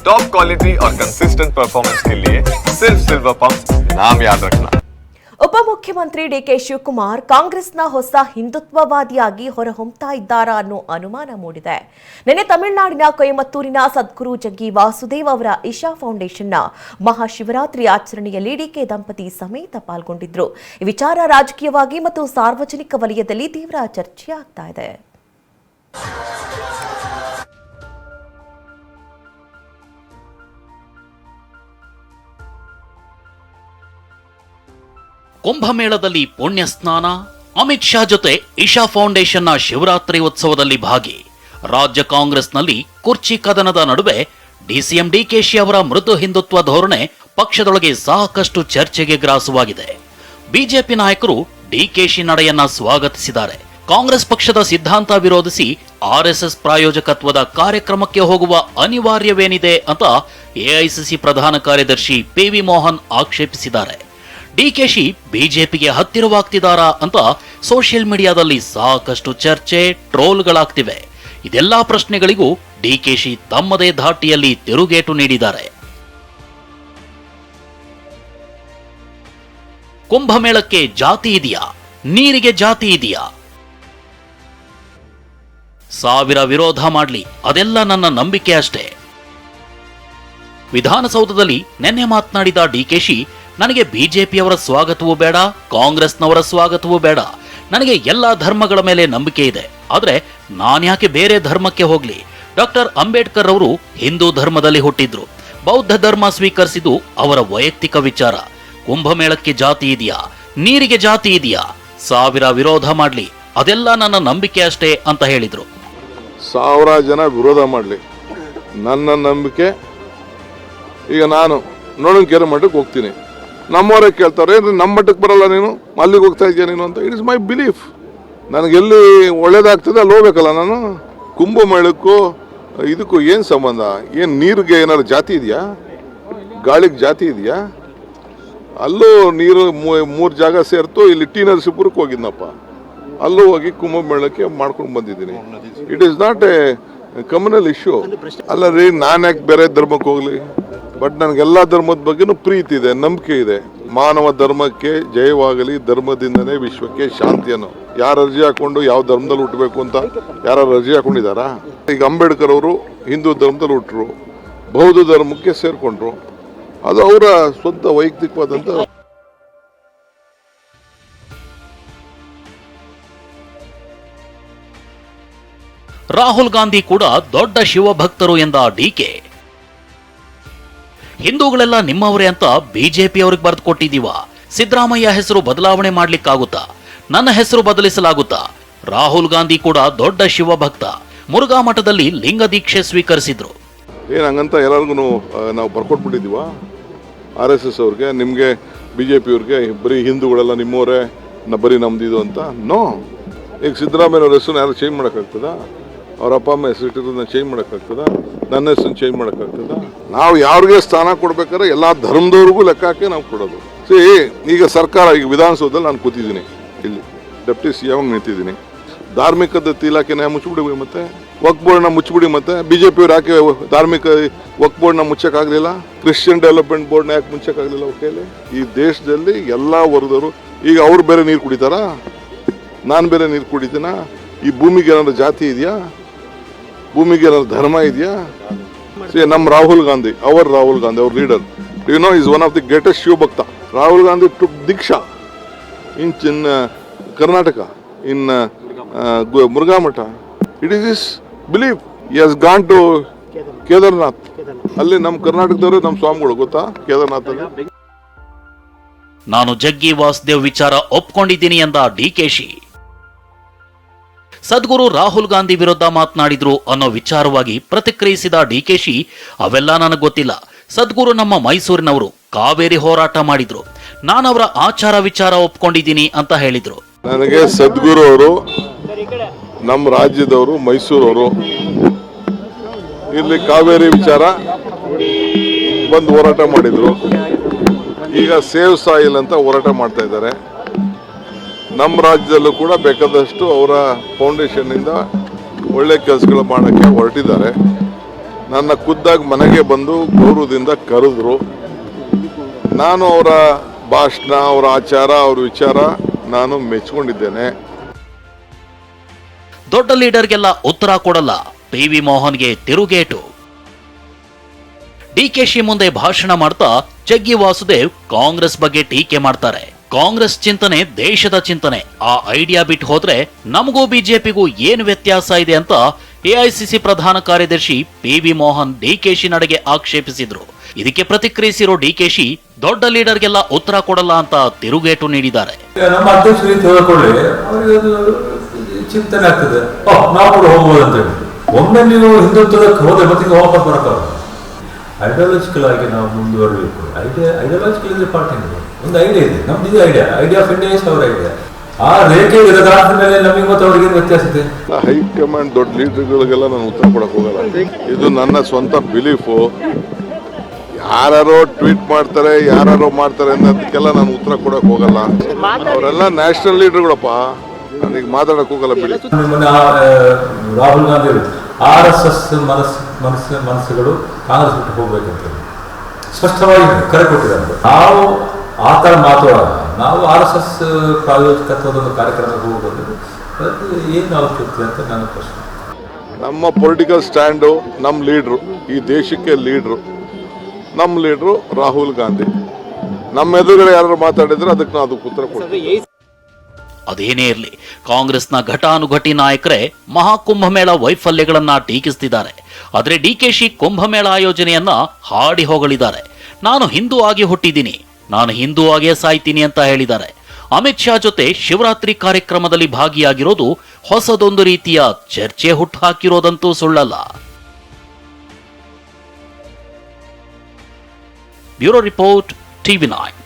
Top quality और consistent performance के लिए सिर्फ सिल्वर पंप नाम याद रखना ಉಪಮುಖ್ಯಮಂತ್ರಿ ಡಿಕೆ ಶಿವಕುಮಾರ್ ಕಾಂಗ್ರೆಸ್ನ ಹೊಸ ಹಿಂದುತ್ವವಾದಿಯಾಗಿ ಹೊರಹೊಮ್ತಾ ಇದ್ದಾರಾ ಅನ್ನೋ ಅನುಮಾನ ಮೂಡಿದೆ ನಿನ್ನೆ ತಮಿಳುನಾಡಿನ ಕೊಯಮತ್ತೂರಿನ ಸದ್ಗುರು ಜಗ್ಗಿ ವಾಸುದೇವ್ ಅವರ ಇಶಾ ಫೌಂಡೇಶನ್ನ ಮಹಾಶಿವರಾತ್ರಿ ಆಚರಣೆಯಲ್ಲಿ ಡಿಕೆ ದಂಪತಿ ಸಮೇತ ಪಾಲ್ಗೊಂಡಿದ್ರು ಈ ವಿಚಾರ ರಾಜಕೀಯವಾಗಿ ಮತ್ತು ಸಾರ್ವಜನಿಕ ವಲಯದಲ್ಲಿ ತೀವ್ರ ಚರ್ಚೆಯಾಗ್ತಾ ಇದೆ ಕುಂಭಮೇಳದಲ್ಲಿ ಪುಣ್ಯ ಸ್ನಾನ ಅಮಿತ್ ಶಾ ಜೊತೆ ಇಶಾ ಫೌಂಡೇಶನ್ನ ಶಿವರಾತ್ರಿ ಉತ್ಸವದಲ್ಲಿ ಭಾಗಿ. ರಾಜ್ಯ ಕಾಂಗ್ರೆಸ್ನಲ್ಲಿ ಕುರ್ಚಿ ಕದನದ ನಡುವೆ ಡಿಸಿಎಂ ಡಿಕೆಶಿ ಅವರ ಮೃದು ಹಿಂದುತ್ವ ಧೋರಣೆ ಪಕ್ಷದೊಳಗೆ ಸಾಕಷ್ಟು ಚರ್ಚೆಗೆ ಗ್ರಾಸವಾಗಿದೆ. ಬಿಜೆಪಿ ನಾಯಕರು ಡಿಕೆಶಿ ನಡೆಯನ್ನ ಸ್ವಾಗತಿಸಿದ್ದಾರೆ. ಕಾಂಗ್ರೆಸ್ ಪಕ್ಷದ ಸಿದ್ಧಾಂತ ವಿರೋಧಿಸಿ ಆರ್ಎಸ್ಎಸ್ ಪ್ರಾಯೋಜಕತ್ವದ ಕಾರ್ಯಕ್ರಮಕ್ಕೆ ಹೋಗುವ ಅನಿವಾರ್ಯವೇನಿದೆ ಅಂತ ಎಐಸಿಸಿ ಪ್ರಧಾನ ಕಾರ್ಯದರ್ಶಿ ಪಿವಿ ಮೋಹನ್ ಆಕ್ಷೇಪಿಸಿದ್ದಾರೆ. ಡಿಕೆಶಿ ಬಿಜೆಪಿಗೆ ಹತ್ತಿರವಾಗ್ತಿದಾರಾ ಅಂತ ಸೋಷಿಯಲ್ ಮೀಡಿಯಾದಲ್ಲಿ ಸಾಕಷ್ಟು ಚರ್ಚೆ, ಟ್ರೋಲ್ಗಳಾಗ್ತಿವೆ. ಇದೆಲ್ಲಾ ಪ್ರಶ್ನೆಗಳಿಗೂ ಡಿಕೆಶಿ ತಮ್ಮದೇ ಧಾಟಿಯಲ್ಲಿ ತಿರುಗೇಟು ನೀಡಿದ್ದಾರೆ. ಕುಂಭಮೇಳಕ್ಕೆ ಜಾತಿ ಇದೆಯಾ? ನೀರಿಗೆ ಜಾತಿ ಇದೆಯಾ? ಸಾವಿರ ವಿರೋಧ ಮಾಡ್ಲಿ, ಅದೆಲ್ಲ ನನ್ನ ನಂಬಿಕೆ ಅಷ್ಟೇ. ವಿಧಾನಸೌಧದಲ್ಲಿ ನಿನ್ನೆ ಮಾತನಾಡಿದ ಡಿಕೆಶಿ ನನಗೆ ಬಿಜೆಪಿಯವರ ಸ್ವಾಗತವೂ ಬೇಡ, ಕಾಂಗ್ರೆಸ್ನವರ ಸ್ವಾಗತವೂ ಬೇಡ. ನನಗೆ ಎಲ್ಲ ಧರ್ಮಗಳ ಮೇಲೆ ನಂಬಿಕೆ ಇದೆ. ಆದ್ರೆ ನಾನ್ಯಾಕೆ ಬೇರೆ ಧರ್ಮಕ್ಕೆ ಹೋಗ್ಲಿ? ಡಾಕ್ಟರ್ ಅಂಬೇಡ್ಕರ್ ಅವರು ಹಿಂದೂ ಧರ್ಮದಲ್ಲಿ ಹುಟ್ಟಿದ್ರು. ಬೌದ್ಧ ಧರ್ಮ ಸ್ವೀಕರಿಸಿದ್ದು ಅವರ ವೈಯಕ್ತಿಕ ವಿಚಾರ. ಕುಂಭಮೇಳಕ್ಕೆ ಜಾತಿ ಇದೆಯಾ? ನೀರಿಗೆ ಜಾತಿ ಇದೆಯಾ? ಸಾವಿರ ವಿರೋಧ ಮಾಡ್ಲಿ. ಅದೆಲ್ಲ ನನ್ನ ನಂಬಿಕೆ ಅಷ್ಟೇ ಅಂತ ಹೇಳಿದರು. ಸಾವಿರ ಜನ ವಿರೋಧ ಮಾಡಲಿ. ನನ್ನ ನಂಬಿಕೆ, ಈಗ ನಾನು ನೋಡೋಣ ಮಠಕ್ಕೆ ಹೋಗ್ತೀನಿ. ನಮ್ಮವರೇ ಕೇಳ್ತಾರೆ, ಏನ್ರಿ ನಮ್ಮ ಮಟ್ಟಕ್ಕೆ ಬರಲ್ಲ ನೀನು? ಅಲ್ಲಿಗೆ ಹೋಗ್ತಾ ಇದೆಯಾ ನೀನು? ಅಂತ. ಇಟ್ ಇಸ್ ಮೈ ಬಿಲೀಫ್ ನನಗೆಲ್ಲಿ ಒಳ್ಳೇದಾಗ್ತದೆ, ಅಲ್ಲಿ ಹೋಗ್ಬೇಕಲ್ಲ ನಾನು? ಕುಂಭಮೇಳಕ್ಕೂ ಇದಕ್ಕೂ ಏನು ಸಂಬಂಧ? ಏನು ನೀರಿಗೆ ಏನಾದ್ರು ಜಾತಿ ಇದೆಯಾ? ಗಾಳಿಗೆ ಜಾತಿ ಇದೆಯಾ? ಅಲ್ಲೂ ನೀರು ಮೂರು ಜಾಗ ಸೇರ್ತು, ಇಲ್ಲಿ ಟಿ ನರಸೀಪುರಕ್ಕೆ ಹೋಗಿದ್ನಪ್ಪ. ಅಲ್ಲೂ ಹೋಗಿ ಕುಂಭಮೇಳಕ್ಕೆ ಮಾಡ್ಕೊಂಡು ಬಂದಿದ್ದೀನಿ. It is not a communal issue ಅಲ್ಲ ರೀ, ನಾನು ಯಾಕೆ ಬೇರೆ ಧರ್ಮಕ್ಕೆ ಹೋಗ್ಲಿ? ಬಟ್ ನನಗೆಲ್ಲ ಧರ್ಮದ ಬಗ್ಗೆನೂ ಪ್ರೀತಿ ಇದೆ, ನಂಬಿಕೆ ಇದೆ. ಮಾನವ ಧರ್ಮಕ್ಕೆ ಜಯವಾಗಲಿ, ಧರ್ಮದಿಂದನೇ ವಿಶ್ವಕ್ಕೆ ಶಾಂತಿಯನ್ನು ಯಾರು ಅರ್ಜಿ ಹಾಕೊಂಡು ಯಾವ ಧರ್ಮದಲ್ಲಿ ಹುಟ್ಟಬೇಕು ಅಂತ ಯಾರು ಅರ್ಜಿ ಹಾಕೊಂಡಿದಾರಾ? ಈಗ ಅಂಬೇಡ್ಕರ್ ಅವರು ಹಿಂದೂ ಧರ್ಮದಲ್ಲಿ ಹುಟ್ಟರು ಬೌದ್ಧ ಧರ್ಮಕ್ಕೆ ಸೇರ್ಕೊಂಡ್ರು. ಅದು ಅವರ ಸ್ವಂತ ವೈಯಕ್ತಿಕವಾದಂಥ ರಾಹುಲ್ ಗಾಂಧಿ ಕೂಡ ದೊಡ್ಡ ಶಿವಭಕ್ತರು ಎಂದ ಡಿಕೆ ಹಿಂದೂಗಳೆಲ್ಲ ನಿಮ್ಮವರೇ ಅಂತ ಬಿಜೆಪಿ ಅವ್ರಿಗೆ ಬರೆದು ಕೊಟ್ಟಿದೀವ ಸಿದ್ದರಾಮಯ್ಯ ಹೆಸರು ಬದಲಾವಣೆ ಮಾಡ್ಲಿಕ್ಕಾಗುತ್ತಾ? ನನ್ನ ಹೆಸರು ಬದಲಿಸಲಾಗುತ್ತಾ? ರಾಹುಲ್ ಗಾಂಧಿ ಕೂಡ ದೊಡ್ಡ ಶಿವಭಕ್ತ. ಮುರುಘಾ ಮಠದಲ್ಲಿ ಲಿಂಗ ದೀಕ್ಷೆ ಸ್ವೀಕರಿಸಿದ್ರು. ಏನು ಹಂಗಂತ ಎಲ್ಲರಿಗೂ ನಾವು ಬರ್ಕೊಟ್ಬಿಟ್ಟಿದ್ದೀವ? ಆರ್ ಎಸ್ ಎಸ್ ಅವ್ರಿಗೆ, ನಿಮಗೆ ಬಿ ಜೆ ಪಿಯವ್ರಿಗೆ ಬರೀ ಹಿಂದೂಗಳೆಲ್ಲ ನಿಮ್ಮವರೇ ಬರೀ ನಮ್ದಿದು ಅಂತ? ನೋ ಈಗ ಸಿದ್ದರಾಮಯ್ಯವ್ರ ಹೆಸರು ಯಾರು ಚೇಂಜ್ ಮಾಡೋಕ್ಕಾಗ್ತದ? ಅವ್ರ ಅಪ್ಪ, ಅಮ್ಮ ಹೆಸರು ಇಟ್ಟಿರೋದನ್ನ ಚೇಂಜ್ ಮಾಡೋಕ್ಕಾಗ್ತದ? ನನ್ನ ಹೆಸರು ಚೇಂಜ್ ಮಾಡೋಕ್ಕಾಗ್ತದ? ನಾವು ಯಾರಿಗೆ ಸ್ಥಾನ ಕೊಡ್ಬೇಕಾದ್ರೆ ಎಲ್ಲ ಧರ್ಮದವ್ರಿಗೂ ಲೆಕ್ಕ ಹಾಕಿ ನಾವು ಕೊಡೋದು. ಸಿ ಈಗ ಸರ್ಕಾರ, ಈಗ ವಿಧಾನಸೌಧದಲ್ಲಿ ನಾನು ಕೂತಿದ್ದೀನಿ. ಇಲ್ಲಿ ಡೆಪ್ಟಿ ಸಿ ಎಂ ನಿಂತಿದ್ದೀನಿ. ಧಾರ್ಮಿಕದ ಇಲಾಖೆನ ಮುಚ್ಚಿಬಿಡಿ ಮತ್ತೆ. ವಕ್ ಬೋರ್ಡ್ನ ಮುಚ್ಚಿಬಿಡಿ ಮತ್ತೆ. ಪಿಯವ್ರು ಯಾಕೆ ಧಾರ್ಮಿಕ ವಕ್ ಬೋರ್ಡ್ನ ಮುಚ್ಚಕ್ಕಾಗಲಿಲ್ಲ? ಕ್ರಿಶ್ಚಿಯನ್ ಡೆವಲಪ್ಮೆಂಟ್ ಬೋರ್ಡ್ನ ಯಾಕೆ ಮುಚ್ಚಕ್ಕಾಗಲಿಲ್ಲ ಓಕೆ ಕೈಲಿ? ಈ ದೇಶದಲ್ಲಿ ಎಲ್ಲ ವರ್ಗದವರು, ಈಗ ಅವ್ರು ಬೇರೆ ನೀರು ಕುಡಿತಾರಾ? ನಾನು ಬೇರೆ ನೀರು ಕುಡಿತೀನ? ಈ ಭೂಮಿಗೆ ಏನಾದ್ರು ಜಾತಿ ಇದೆಯಾ? ಭೂಮಿಗೆ ಏನಾದ್ರು ಧರ್ಮ ಇದೆಯಾ? ಸಿ ನಮ್ಮ ರಾಹುಲ್ ಗಾಂಧಿ, ಅವರ್ ರಾಹುಲ್ ಗಾಂಧಿ, ಅವ್ರ leader you know is one of the greatest ಶಿವಭಕ್ತ Rahul Gandhi took ದೀಕ್ಷಾ ಇನ್ ಚಿನ್ನ Karnataka in Murugha Math it is is believe has gone to Kedarnath ಅಲ್ಲಿ ನಮ್ಮ ಕರ್ನಾಟಕದವರು ನಮ್ಮ ಸ್ವಾಮಿಗಳು, ಗೊತ್ತಾ? ಕೇದಾರ್ನಾಥಲ್ಲಿ ನಾನು ಜಗ್ಗಿ ವಾಸುದೇವ್ ವಿಚಾರ ಒಪ್ಕೊಂಡಿದ್ದೀನಿ ಎಂದ ಡಿಕೆಶಿ ಸದ್ಗುರು ರಾಹುಲ್ ಗಾಂಧಿ ವಿರುದ್ಧ ಮಾತನಾಡಿದ್ರು ಅನ್ನೋ ವಿಚಾರವಾಗಿ ಪ್ರತಿಕ್ರಿಯಿಸಿದ ಡಿಕೆಶಿ ಅವೆಲ್ಲ ನನಗೆ ಗೊತ್ತಿಲ್ಲ. ಸದ್ಗುರು ನಮ್ಮ ಮೈಸೂರಿನವರು, ಕಾವೇರಿ ಹೋರಾಟ ಮಾಡಿದ್ರು. ನಾನವರ ಆಚಾರ ವಿಚಾರ ಒಪ್ಕೊಂಡಿದ್ದೀನಿ ಅಂತ ಹೇಳಿದ್ರು. ನನಗೆ ಸದ್ಗುರು ಅವರು ನಮ್ಮ ರಾಜ್ಯದವರು, ಮೈಸೂರವರು. ಇಲ್ಲಿ ಕಾವೇರಿ ವಿಚಾರ ಬಂದು ಹೋರಾಟ ಮಾಡಿದ್ರು. ಈಗ ಸೇವ್ ಸಾಯಿಲ್ ಅಂತ ಹೋರಾಟ ಮಾಡ್ತಾ ಇದ್ದಾರೆ. ನಮ್ಮ ರಾಜ್ಯದಲ್ಲೂ ಕೂಡ ಬೇಕಾದಷ್ಟು ಅವರ ಫೌಂಡೇಶನ್ನಿಂದ ಒಳ್ಳೆ ಕೆಲಸಗಳು ಮಾಡೋಕ್ಕೆ ಹೊರಟಿದ್ದಾರೆ. ನನ್ನ ಖುದ್ದಾಗಿ ಮನೆಗೆ ಬಂದು ಗೌರವದಿಂದ ಕರೆದ್ರು. ನಾನು ಅವರ ಭಾಷಣ, ಅವರ ಆಚಾರ, ಅವ್ರ ವಿಚಾರ ನಾನು ಮೆಚ್ಕೊಂಡಿದ್ದೇನೆ. ದೊಡ್ಡ ಲೀಡರ್ಗೆಲ್ಲ ಉತ್ತರ ಕೊಡಲ್ಲ. ಪಿ ವಿ ಮೋಹನ್ಗೆ ತಿರುಗೇಟು. ಡಿಕೆಶಿ ಮುಂದೆ ಭಾಷಣ ಮಾಡ್ತಾ ಜಗ್ಗಿ ವಾಸುದೇವ್ ಕಾಂಗ್ರೆಸ್ ಬಗ್ಗೆ ಟೀಕೆ ಮಾಡ್ತಾರೆ. ಕಾಂಗ್ರೆಸ್ ಚಿಂತನೆ ದೇಶದ ಚಿಂತನೆ. ಆ ಐಡಿಯಾ ಬಿಟ್ಟು ಹೋದ್ರೆ ನಮಗೂ ಬಿಜೆಪಿಗೂ ಏನು ವ್ಯತ್ಯಾಸ ಇದೆ ಅಂತ ಎಐಸಿಸಿ ಪ್ರಧಾನ ಕಾರ್ಯದರ್ಶಿ ಪಿ ವಿ ಮೋಹನ್ ಡಿಕೆಶಿ ನಡೆಗೆ ಆಕ್ಷೇಪಿಸಿದ್ರು. ಇದಕ್ಕೆ ಪ್ರತಿಕ್ರಿಯಿಸಿರೋ ಡಿಕೆಶಿ ದೊಡ್ಡ ಲೀಡರ್ಗೆಲ್ಲ ಉತ್ತರ ಕೊಡಲ್ಲ ಅಂತ ತಿರುಗೇಟು ನೀಡಿದ್ದಾರೆ. ನಮ್ಮ ಚಿಂತನೆ ಆಗ್ತದೆ. ನಾವು ಕೂಡ ಅಂತ ಒಮ್ಮೆ ನೀವು ಹೋದ್ರೆ ಮತ್ತೆ ವಾಪಸ್ ಐಡಿಯಾಲಜಿಕಲ್ ಆಗಿ ನಾವು ಮುಂದುವರಬೇಕು. ಐಡಿಯಾ ಐಡಿಯಾಲಜಿಕಲ್ ಇದ್ರೆ ಪಾರ್ಟಿ ಒಂದು ಐಡಿಯಾ ಇದೆ. ನಮ್ದು ಇದು idea idea of India is ಅವರ ಐಡಿಯಾ ಆ ರೇಖೆ ಇರದಾದ ಮೇಲೆ ನಮಗೆ ಮತ್ತೆ ಅವ್ರಿಗೆ ವ್ಯತ್ಯಾಸ ಇದೆ? ಹೈಕಮಾಂಡ್ ದೊಡ್ಡ ಲೀಡರ್ಗಳಿಗೆಲ್ಲ ನಾನು ಉತ್ತರ ಕೊಡಕ್ಕೆ ಹೋಗಲ್ಲ. ಇದು ನನ್ನ ಸ್ವಂತ ಬಿಲೀಫು ಯಾರೋ ಟ್ವೀಟ್ ಮಾಡ್ತಾರೆ ಯಾರೋ ಮಾಡ್ತಾರೆ ಅನ್ನೋದಕ್ಕೆಲ್ಲ ನಾನು ಉತ್ತರ ಕೊಡಕ್ ಹೋಗಲ್ಲ. ಅವರೆಲ್ಲ ನ್ಯಾಷನಲ್ ಲೀಡರ್ಗಳಪ್ಪ ನನಗೆ ಮಾತಾಡಕ್ ಹೋಗಲ್ಲ ಬಿಡಿ. Rahul Gandhi R S S ಮನಸ್ಸು ಮನಸ್ಸು ಮನಸ್ಸುಗಳು ಕಾಂಗ್ರೆಸ್ ಬಿಟ್ಟು ಹೋಗ್ಬೇಕಂತ. ಸ್ಪಷ್ಟವಾಗಿ ಕರೆ ಕೊಟ್ಟಿದ್ದಾರೆ. ನಾವು ಆ ಥರ ಮಾತಾಡೋಣ ನಾವು ಆರ್ ಎಸ್ ಎಸ್ ಪ್ರಾಯೋಜಕತ್ವದ ಒಂದು ಕಾರ್ಯಕ್ರಮಕ್ಕೆ ಹೋಗೋದು ಅದು ಏನು ಅವಶ್ಯಕತೆ ಅಂತ ನನ್ನ ಪ್ರಶ್ನೆ. ನಮ್ಮ ಪೊಲಿಟಿಕಲ್ ಸ್ಟ್ಯಾಂಡು ನಮ್ಮ ಲೀಡ್ರು ಈ ದೇಶಕ್ಕೆ ಲೀಡ್ರು ನಮ್ಮ ಲೀಡ್ರು ರಾಹುಲ್ ಗಾಂಧಿ. ನಮ್ಮ ಎದುರುಗಡೆ ಯಾರು ಮಾತಾಡಿದ್ರೆ ಅದಕ್ಕೆ ನಾವು ಅದಕ್ಕೆ ಉತ್ತರ ಕೊಡ್ತೀವಿ. ಅದೇನೇ ಇರಲಿ, ಕಾಂಗ್ರೆಸ್ನ ಘಟಾನುಘಟಿ ನಾಯಕರೇ ಮಹಾಕುಂಭಮೇಳ ವೈಫಲ್ಯಗಳನ್ನ ಟೀಕಿಸ್ತಿದ್ದಾರೆ. ಆದ್ರೆ ಡಿಕೆಶಿ ಕುಂಭಮೇಳ ಆಯೋಜನೆಯನ್ನ ಹಾಡಿ ಹೊಗಳಿದ್ದಾರೆ. ನಾನು ಹಿಂದೂ ಆಗಿ ಹುಟ್ಟಿದ್ದೀನಿ, ನಾನು ಹಿಂದೂ ಆಗೇ ಸಾಯ್ತೀನಿ ಅಂತ ಹೇಳಿದ್ದಾರೆ. ಅಮಿತ್ ಶಾ ಜೊತೆ ಶಿವರಾತ್ರಿ ಕಾರ್ಯಕ್ರಮದಲ್ಲಿ ಭಾಗಿಯಾಗಿರೋದು ಹೊಸದೊಂದು ರೀತಿಯ ಚರ್ಚೆ ಹುಟ್ಟುಹಾಕಿರೋದಂತೂ ಸುಳ್ಳಲ್ಲ. Bureau report TV nine